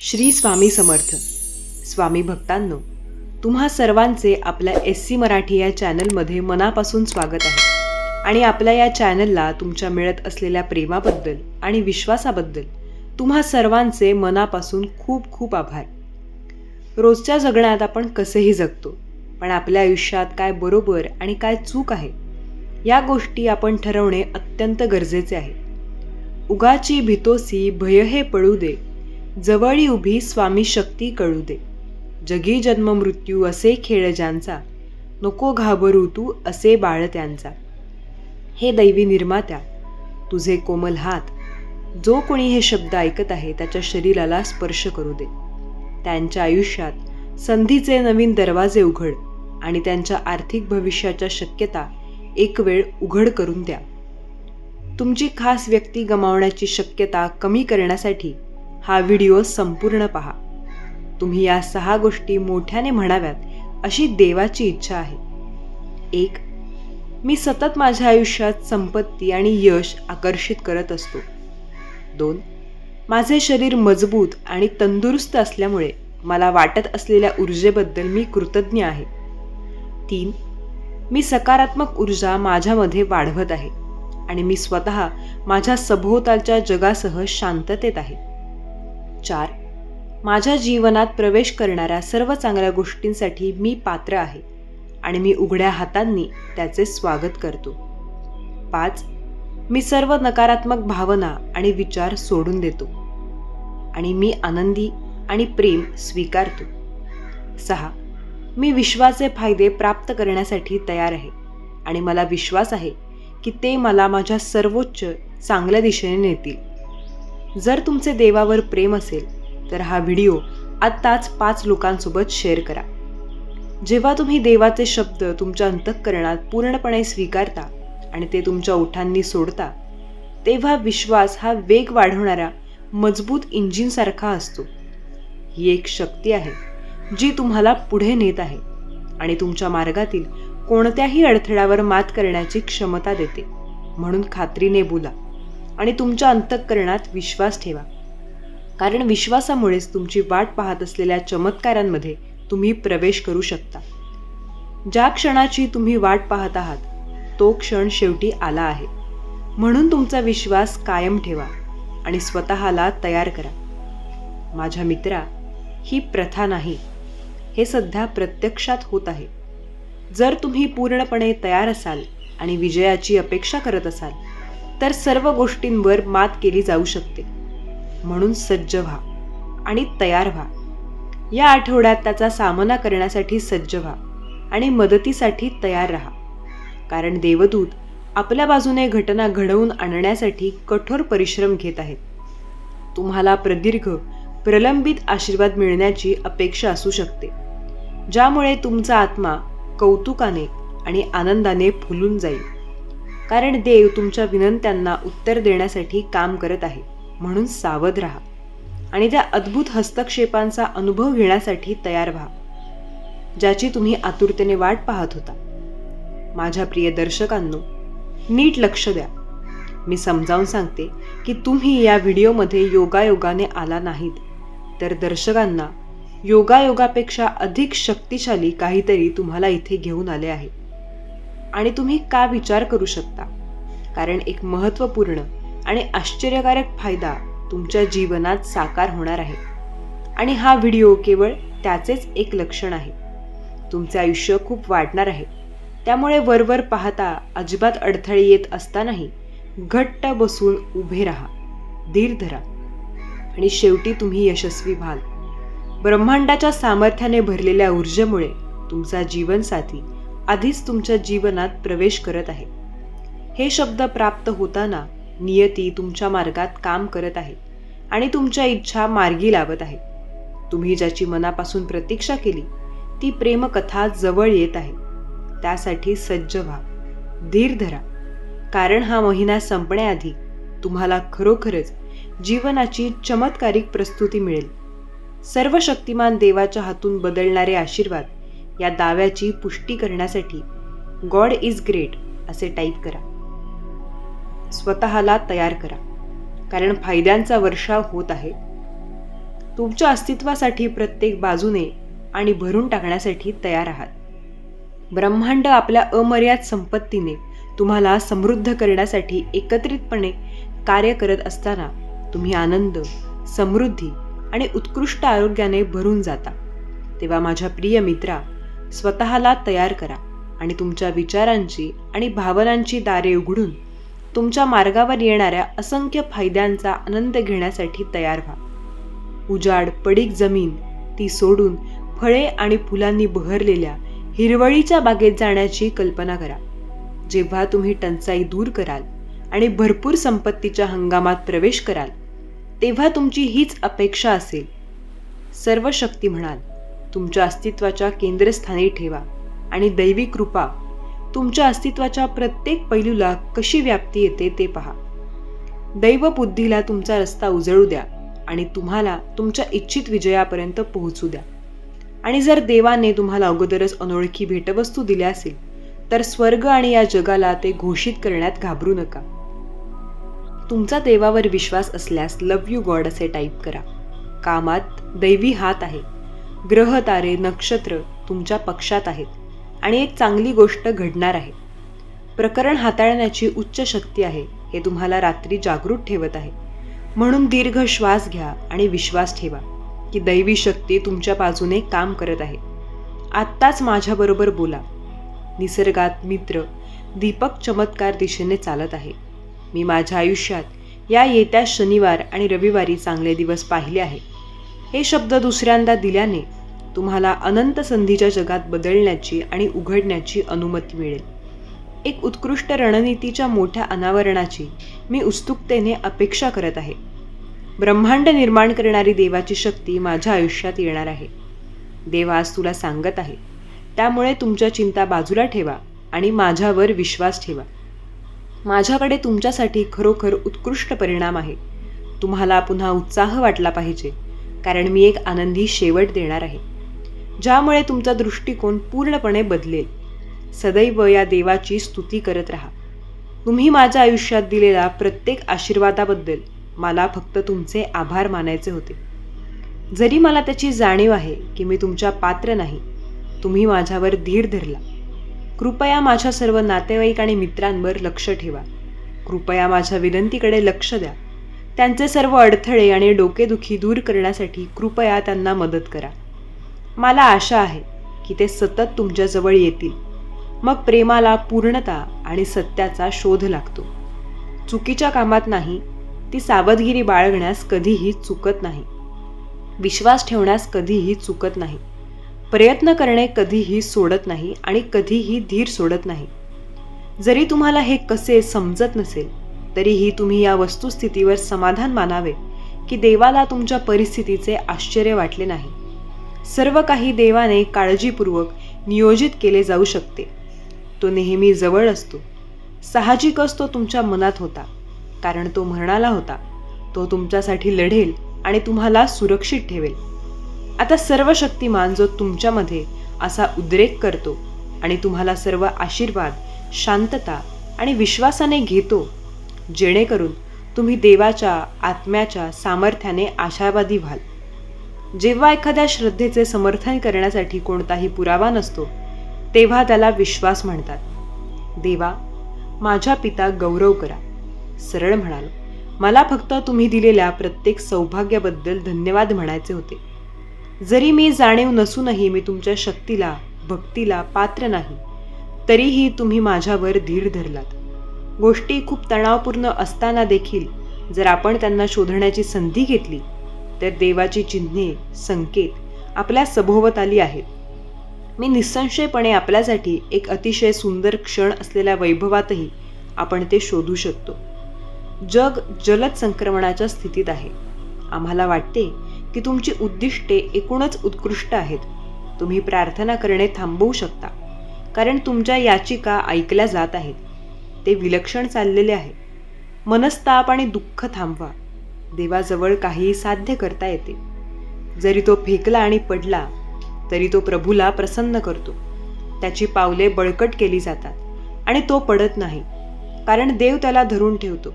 श्री स्वामी समर्थ. स्वामी भक्तांनो तुम्हा सर्वांचे आपल्या एस सी मराठी या चॅनलमध्ये मनापासून स्वागत आहे. आणि आपल्या या चॅनलला तुमच्या मिळत असलेल्या प्रेमाबद्दल आणि विश्वासाबद्दल तुम्हा सर्वांचे मनापासून खूप खूप आभार. रोजच्या जगण्यात आपण कसेही जगतो पण आपल्या आयुष्यात काय बरोबर आणि काय चूक आहे या गोष्टी आपण ठरवणे अत्यंत गरजेचे आहे. उगाची भितोसी भय हे पळू दे जवळी उभी स्वामी शक्ती कळू दे. जगी जन्म मृत्यू असे खेळ ज्यांचा नको घाबरू तू असे बाळ त्यांचा. हे दैवी निर्मात्या तुझे कोमल हात जो कोणी हे शब्द ऐकत आहे त्याच्या शरीराला स्पर्श करू दे. त्यांच्या आयुष्यात संधीचे नवीन दरवाजे उघड आणि त्यांच्या आर्थिक भविष्याच्या शक्यता एक वेळ उघड करून द्या. तुमची खास व्यक्ती गमावण्याची शक्यता कमी करण्यासाठी हा व्हिडिओ संपूर्ण पहा. तुम्ही या सहा गोष्टी मोठ्याने म्हणाव्यात अशी देवाची इच्छा आहे. एक मी सतत माझ्या आयुष्यात संपत्ती आणि यश आकर्षित करत असतो. दोन माझे शरीर मजबूत आणि तंदुरुस्त असल्यामुळे मला वाटत असलेल्या ऊर्जेबद्दल मी कृतज्ञ आहे. तीन मी सकारात्मक ऊर्जा माझ्यामध्ये वाढवत आहे आणि मी स्वतः माझ्या सभोवतालच्या जगासह शांततेत आहे. चार. माझ्या जीवनात प्रवेश करणाऱ्या सर्व चांगल्या गोष्टींसाठी मी पात्र आहे आणि मी उघड्या हातांनी त्याचे स्वागत करतो. पाच. मी सर्व नकारात्मक भावना आणि विचार सोडून देतो आणि मी आनंदी आणि प्रेम स्वीकारतो. सहा. मी विश्वाचे फायदे प्राप्त करण्यासाठी तयार आहे आणि मला विश्वास आहे की ते मला माझ्या सर्वोच्च चांगल्या दिशेने नेतील. जर तुमचे देवावर प्रेम असेल तर हा व्हिडिओ आत्ताच पाच लोकांसोबत शेअर करा. जेव्हा तुम्ही देवाचे शब्द तुमच्या अंतःकरणात पूर्णपणे स्वीकारता आणि ते तुमच्या ओठांनी सोडता तेव्हा विश्वास हा वेग वाढवणारा मजबूत इंजिनसारखा असतो. ही एक शक्ती आहे जी तुम्हाला पुढे नेत आहे आणि तुमच्या मार्गातील कोणत्याही अडथळ्यावर मात करण्याची क्षमता देते. म्हणून खात्रीने बोला. आणि तुमच्या अंतःकरणात विश्वास ठेवा. कारण विश्वासामुळेच तुमची वाट पाहत असलेल्या चमत्कारांमध्ये तुम्ही प्रवेश करू शकता. ज्या क्षणाची तुम्ही वाट पाहत आहात तो क्षण शेवटी आला आहे. म्हणून तुमचा विश्वास कायम ठेवा आणि स्वतःला तयार करा. माझ्या मित्रा ही प्रथा नाही. हे सध्या प्रत्यक्षात होत आहे. जर तुम्ही पूर्णपणे तयार असाल आणि विजयाची अपेक्षा करत असाल तर सर्व गोष्टींवर मात केली जाऊ शकते. म्हणून सज्ज व्हा आणि तयार व्हा. या आठवड्यात त्याचा सामना करण्यासाठी सज्ज व्हा आणि मदतीसाठी तयार राहा. कारण देवदूत आपल्या बाजूने घटना घडवून आणण्यासाठी कठोर परिश्रम घेत आहेत. तुम्हाला प्रदीर्घ प्रलंबित आशीर्वाद मिळण्याची अपेक्षा असू शकते. ज्यामुळे तुमचा आत्मा कौतुकाने आणि आनंदाने फुलून जाईल. कारण देव तुमच्या विनंत्यांना उत्तर देण्यासाठी काम करत आहे. म्हणून सावध राहा. आणि त्या अद्भुत हस्तक्षेपांचा अनुभव घेण्यासाठी तयार व्हा ज्याची तुम्ही आतुरतेने वाट पाहत होता. माझ्या प्रिय दर्शकांनो नीट लक्ष द्या. मी समजावून सांगते की तुम्ही या व्हिडिओमध्ये योगायोगाने आला नाहीत. तर दर्शकांना योगायोगापेक्षा अधिक शक्तिशाली काहीतरी तुम्हाला इथे घेऊन आले आहे. आणि तुम्ही का विचार करू शकता? कारण एक महत्त्वपूर्ण आणि आश्चर्यकारक फायदा तुमच्या जीवनात साकार होणार आहे. आणि हा व्हिडिओ केवळ त्याचेच एक लक्षण आहे. तुमचे आयुष्य खूप वाढणार आहे. त्यामुळे वरवर पाहता अजिबात अडथळे येत असतानाही घट्ट बसून उभे राहा. धीर धरा. आणि शेवटी तुम्ही यशस्वी व्हाल. ब्रह्मांडाच्या सामर्थ्याने भरलेल्या ऊर्जेमुळे तुमचा जीवनसाथी आधीच तुमच्या जीवनात प्रवेश करत आहे. हे शब्द प्राप्त होताना नियती तुमच्या मार्गात काम करत आहे आणि तुमच्या इच्छा मार्गी लावत आहे. तुम्ही ज्याची मनापासून प्रतीक्षा केली ती प्रेमकथा जवळ येत आहे. त्यासाठी सज्ज व्हा धीर धरा. कारण हा महिना संपण्याआधी तुम्हाला खरोखरच जीवनाची चमत्कारिक प्रस्तुती मिळेल. सर्व शक्तिमान देवाच्या हातून बदलणारे आशीर्वाद या दाव्याची पुष्टी करण्यासाठी गॉड इज ग्रेट असे टाईप करा. स्वतःला तयार करा. कारण फायद्यांचा वर्षाव होत आहे. तुमच्या अस्तित्वासाठी प्रत्येक बाजूने आणि भरून टाकण्यासाठी तयार आहात. ब्रह्मांड आपल्या अमर्याद संपत्तीने तुम्हाला समृद्ध करण्यासाठी एकत्रितपणे कार्य करत असताना तुम्ही आनंद समृद्धी आणि उत्कृष्ट आरोग्याने भरून जाता. तेव्हा माझ्या प्रिय मित्रा स्वतःला तयार करा आणि तुमच्या विचारांची आणि भावनांची दारे उघडून तुमच्या मार्गावर येणाऱ्या असंख्य फायद्यांचा आनंद घेण्यासाठी तयार व्हा. उजाड पडीक जमीन ती सोडून फळे आणि फुलांनी बहरलेल्या हिरवळीच्या बागेत जाण्याची कल्पना करा. जेव्हा तुम्ही टंचाई दूर कराल आणि भरपूर संपत्तीच्या हंगामात प्रवेश कराल तेव्हा तुमची हीच अपेक्षा असेल. सर्व शक्ती म्हणाल तुमच्या अस्तित्वाच्या केंद्रस्थानी ठेवा. आणि दैवी कृपा तुमच्या अस्तित्वाच्या प्रत्येक पैलूला कशी व्याप्ती येते ते पहा. दैव बुद्धीला तुमचा रस्ता उजळू द्या आणि तुम्हाला तुमच्या इच्छित विजयापर्यंत पोहोचू द्या. आणि जर देवाने तुम्हाला अगोदरच अनोळखी भेटवस्तू दिल्या असेल तर स्वर्ग आणि या जगाला ते घोषित करण्यात घाबरू नका. तुमचा देवावर विश्वास असल्यास लव यू गॉड असे टाईप करा. कामात दैवी हात आहे. ग्रह तारे नक्षत्र तुमच्या पक्षात आहेत आणि एक चांगली गोष्ट घडणार आहे. प्रकरण हाताळण्याची उच्च शक्ती आहे हे तुम्हाला रात्री जागृत ठेवत आहे. म्हणून दीर्घ श्वास घ्या आणि विश्वास ठेवा की दैवी शक्ती तुमच्या बाजूने काम करत आहे. आत्ताच माझ्याबरोबर बोला. निसर्गात मित्र दीपक चमत्कार दिशेने चालत आहे. मी माझ्या आयुष्यात या येत्या शनिवार आणि रविवारी चांगले दिवस पाहिले आहे. हे शब्द दुसऱ्यांदा दिल्याने तुम्हाला अनंत संधीच्या जगात बदलण्याची आणि उघडण्याची अनुमती मिळेल. एक उत्कृष्ट रणनीतीच्या मोठ्या अनावरणाची मी उत्सुकतेने अपेक्षा करत आहे. ब्रह्मांड निर्माण करणारी देवाची शक्ती माझ्या आयुष्यात येणार आहे. देव आज तुला सांगत आहे. त्यामुळे तुमच्या चिंता बाजूला ठेवा आणि माझ्यावर विश्वास ठेवा. माझ्याकडे तुमच्यासाठी खरोखर उत्कृष्ट परिणाम आहे. तुम्हाला पुन्हा उत्साह वाटला पाहिजे. कारण मी एक आनंदी शेवट देणार आहे. ज्यामुळे तुमचा दृष्टिकोन पूर्णपणे बदलेल. सदैव या देवाची स्तुती करत राहा. तुम्ही माझ्या आयुष्यात दिलेला प्रत्येक आशीर्वादाबद्दल मला फक्त तुमचे आभार मानायचे होते. जरी मला त्याची जाणीव आहे की मी तुमच्या पात्र नाही तुम्ही माझ्यावर धीर धरला. कृपया माझ्या सर्व नातेवाईक आणि मित्रांवर लक्ष ठेवा. कृपया माझ्या विनंतीकडे लक्ष द्या. त्यांचे सर्व अडथळे आणि डोकेदुखी दूर करण्यासाठी कृपया त्यांना मदत करा. मला आशा आहे की ते सतत तुमच्याजवळ येतील. मग प्रेमाला पूर्णता आणि सत्याचा शोध लागतो. चुकीच्या कामात नाही ती सावधगिरी बाळगण्यास कधीही चुकत नाही. विश्वास ठेवण्यास कधीही चुकत नाही. प्रयत्न करणे कधीही सोडत नाही आणि कधीही धीर सोडत नाही. जरी तुम्हाला हे कसे समजत नसेल तरीही तुम्ही या वस्तुस्थितीवर समाधान मानावे की देवाला तुमच्या परिस्थितीचे आश्चर्य वाटले नाही. सर्व काही देवाने काळजीपूर्वक नियोजित केले जाऊ शकते. तो नेहमी जवळ असतो. साहजिकच तो तुमच्या मनात होता कारण तो म्हणाला होता. तो तुमच्यासाठी लढेल आणि तुम्हाला सुरक्षित ठेवेल. आता सर्व शक्तिमान जो तुमच्यामध्ये असा उद्रेक करतो आणि तुम्हाला सर्व आशीर्वाद शांतता आणि विश्वासाने घेतो जेणेकरून तुम्ही देवाच्या आत्म्याच्या सामर्थ्याने आशावादी व्हाल. जेव्हा एखाद्या श्रद्धेचे समर्थन करण्यासाठी कोणताही पुरावा नसतो तेव्हा त्याला विश्वास म्हणतात. देवा माझ्या पिता गौरव करा. सरळ म्हणालो मला फक्त तुम्ही दिलेल्या प्रत्येक सौभाग्याबद्दल धन्यवाद म्हणायचे होते. जरी मी जाणीव नसूनही मी तुमच्या शक्तीला भक्तीला पात्र नाही तरीही तुम्ही माझ्यावर धीर धरलात. गोष्टी खूप तणावपूर्ण असताना देखील जर आपण त्यांना शोधण्याची संधी घेतली तर देवाची चिन्हे संकेत आपल्या सभोवताली आहेत. मी निसंशयपणे आपल्यासाठी एक अतिशय सुंदर क्षण असलेल्या वैभवातही आपण ते शोधू शकतो. जग जलद संक्रमणाच्या स्थितीत आहे. आम्हाला वाटते की तुमची उद्दिष्टे एकूणच उत्कृष्ट आहेत. तुम्ही प्रार्थना करणे थांबवू शकता कारण तुमच्या याचिका ऐकल्या जात आहेत. ते विलक्षण चाललेले आहे. मनस्ताप आणि दुःख थांबवा. देवाजवळ काहीही साध्य करता येते. जरी तो फेकला आणि पडला तरी तो प्रभूला प्रसन्न करतो. त्याची पावले बळकट केली जातात आणि तो पडत नाही कारण देव त्याला धरून ठेवतो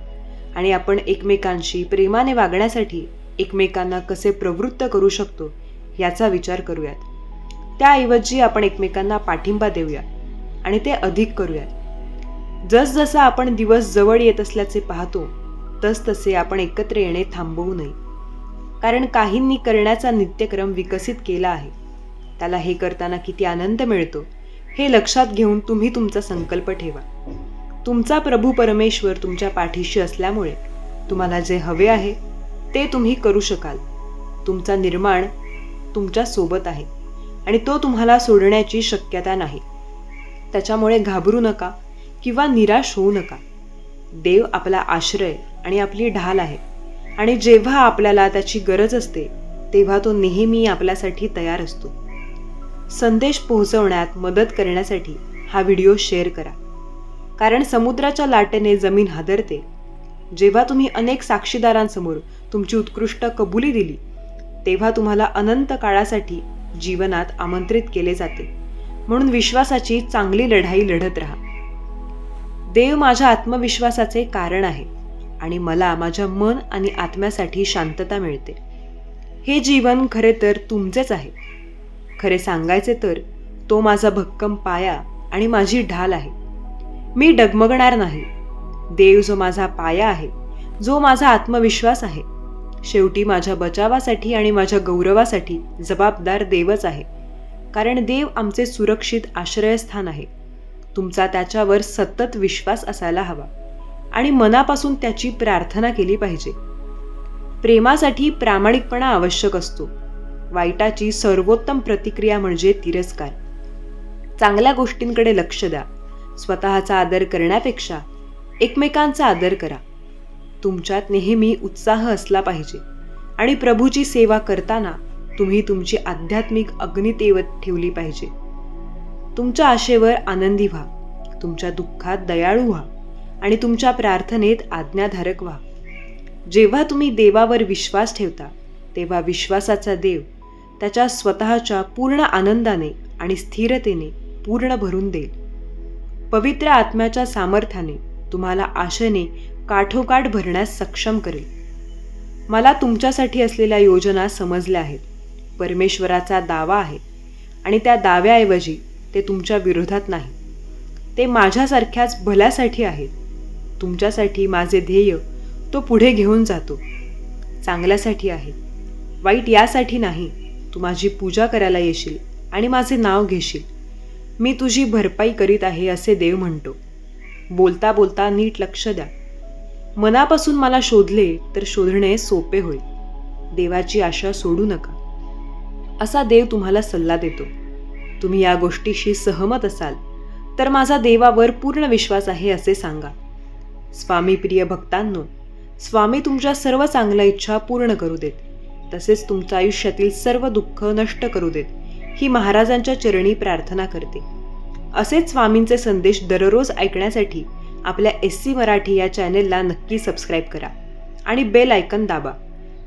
आणि आपण एकमेकांशी प्रेमाने वागण्यासाठी एकमेकांना कसे प्रवृत्त करू शकतो याचा विचार करूयात. त्याऐवजी आपण एकमेकांना पाठिंबा देऊया आणि ते अधिक करूयात. जसजसा आपण दिवस जवळ येत असल्याचे पाहतो तसतसे आपण एकत्र येणे थांबवू नये. कारण काहींनी करण्याचा नित्यक्रम विकसित केला आहे. त्याला हे करताना किती आनंद मिळतो हे लक्षात घेऊन तुम्ही तुमचा संकल्प ठेवा. तुमचा प्रभू परमेश्वर तुमच्या पाठीशी असल्यामुळे तुम्हाला जे हवे आहे ते तुम्ही करू शकाल. तुमचा निर्माण तुमच्यासोबत आहे आणि तो तुम्हाला सोडण्याची शक्यता नाही. त्याच्यामुळे घाबरू नका किंवा निराश होऊ नका. देव आपला आश्रय आणि आपली ढाल आहे. आणि जेव्हा आपल्याला त्याची गरज असते तेव्हा तो नेहमी आपल्यासाठी तयार असतो. संदेश पोहोचवण्यात मदत करण्यासाठी हा व्हिडिओ शेअर करा. कारण समुद्राच्या लाटेने जमीन हादरते. जेव्हा तुम्ही अनेक साक्षीदारांसमोर तुमची उत्कृष्ट कबुली दिली तेव्हा तुम्हाला अनंत काळासाठी जीवनात आमंत्रित केले जाते. म्हणून विश्वासाची चांगली लढाई लढत राहा. देव माझ्या आत्मविश्वासाचे कारण आहे आणि मला माझ्या मन आणि आत्म्यासाठी शांतता मिळते. हे जीवन खरे तर तुमचेच आहे. खरे सांगायचे तर तो माझा भक्कम पाया आणि माझी ढाल आहे. मी डगमगणार नाही. देव जो माझा पाया आहे जो माझा आत्मविश्वास आहे शेवटी माझ्या बचावासाठी आणि माझ्या गौरवासाठी जबाबदार देवच आहे. कारण देव आमचे सुरक्षित आश्रयस्थान आहे. तुमचा त्याच्यावर सतत विश्वास असायला हवा आणि मनापासून त्याची प्रार्थना केली पाहिजे. प्रेमासाठी प्रामाणिकपणा आवश्यक असतो. वाईटाची सर्वोत्तम प्रतिक्रिया म्हणजे तिरस्कार. चांगल्या गोष्टींकडे लक्ष द्या. स्वतःचा आदर करण्यापेक्षा एकमेकांचा आदर करा. तुमच्यात नेहमी उत्साह असला पाहिजे आणि प्रभूची सेवा करताना तुम्ही तुमची आध्यात्मिक अग्नितेवत ठेवली पाहिजे. तुमच्या आशेवर आनंदी व्हा. तुमच्या दुःखात दयाळू व्हा आणि तुमच्या प्रार्थनेत आज्ञाधारक व्हा. जेव्हा तुम्ही देवावर विश्वास ठेवता तेव्हा विश्वासाचा देव त्याच्या स्वतःच्या पूर्ण आनंदाने आणि स्थिरतेने पूर्ण भरून देईल. पवित्र आत्म्याच्या सामर्थ्याने तुम्हाला आशेने काठोकाठ भरण्यास सक्षम करेल. मला तुमच्यासाठी असलेल्या योजना समजल्या आहेत. परमेश्वराचा दावा आहे आणि त्या दाव्याऐवजी ते तुमच्या विरोधात नाही. ते माझ्यासारख्याच भल्यासाठी आहेत. तुमच्यासाठी माझे ध्येय तो पुढे घेऊन जातो. चांगल्यासाठी आहे. वाईट यासाठी नाही. तू माझी पूजा करायला येशील आणि माझे नाव घेशील. मी तुझी भरपाई करीत आहे असे देव म्हणतो. बोलता बोलता नीट लक्ष द्या. मनापासून मला शोधले तर शोधणे सोपे होईल. देवाची आशा सोडू नका. असा देव तुम्हाला सल्ला देतो. तुम्ही या गोष्टीशी सहमत असाल तर माझा देवावर पूर्ण विश्वास आहे असे सांगा. स्वामी प्रिय भक्तांनो स्वामी तुमच्या सर्व चांगल्या इच्छा पूर्ण करू देत तसेच तुमच्या आयुष्यातील सर्व दुःख नष्ट करू देत ही महाराजांच्या चरणी प्रार्थना करते. असेच स्वामींचे संदेश दररोज ऐकण्यासाठी आपल्या एस सी मराठी या चॅनेलला नक्की सबस्क्राईब करा आणि बेल आयकन दाबा.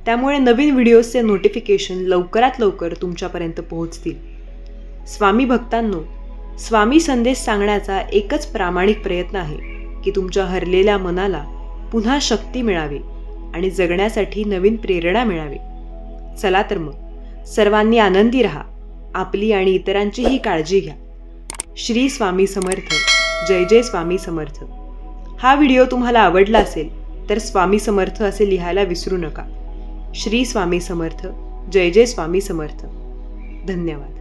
त्यामुळे नवीन व्हिडिओजचे नोटिफिकेशन लवकरात लवकर तुमच्यापर्यंत पोहोचतील. स्वामी भक्तांनो स्वामी संदेश सांगण्याचा एकच प्रामाणिक प्रयत्न आहे की तुमच्या हरलेल्या मनाला पुन्हा शक्ती मिळावी आणि जगण्यासाठी नवीन प्रेरणा मिळावी. चला तर मग सर्वांनी आनंदी राहा आपली आणि इतरांचीही काळजी घ्या. श्री स्वामी समर्थ जय जय स्वामी समर्थ. हा व्हिडिओ तुम्हाला आवडला असेल तर स्वामी समर्थ असे लिहायला विसरू नका. श्री स्वामी समर्थ जय जय स्वामी समर्थ. धन्यवाद.